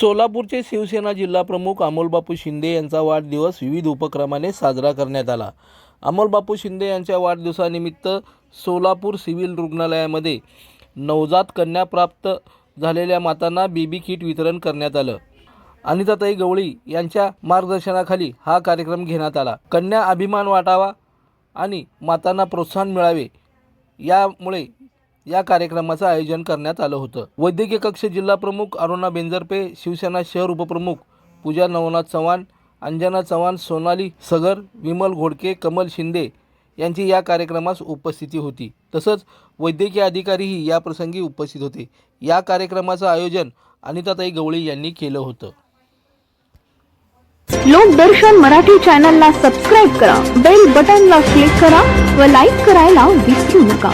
सोलापूरचे शिवसेना जिल्हाप्रमुख अमोलबापू शिंदे यांचा वाढदिवस विविध उपक्रमाने साजरा करण्यात आला. अमोलबापू शिंदे यांच्या वाढदिवसानिमित्त सोलापूर सिव्हिल रुग्णालयामध्ये नवजात कन्या प्राप्त झालेल्या मातांना बेबी किट वितरण करण्यात आलं. अनिताताई गवळी यांच्या मार्गदर्शनाखाली हा कार्यक्रम घेण्यात आला. कन्या अभिमान वाटावा आणि मातांना प्रोत्साहन मिळावे यामुळे या कार्यक्रमाचं आयोजन करण्यात आलं होतं. वैद्यकीय कक्ष जिल्हा प्रमुख अरुणा बेंजरपे शिवसेना शहर उपप्रमुख पूजा नवनाथ चव्हाण अंजना चव्हाण सोनाली सगर विमल घोडके कमल शिंदे यांची या कार्यक्रमास उपस्थिती होती. तसंच वैद्यकीय अधिकारीही या प्रसंगी उपस्थित होते. या कार्यक्रमाचं आयोजन अनिताताई गवळी यांनी केलं होतं. लोकदर्शन मराठी चॅनलला सबस्क्राईब करा बेल बटनला क्लिक करा व लाईक करायला विसरू नका.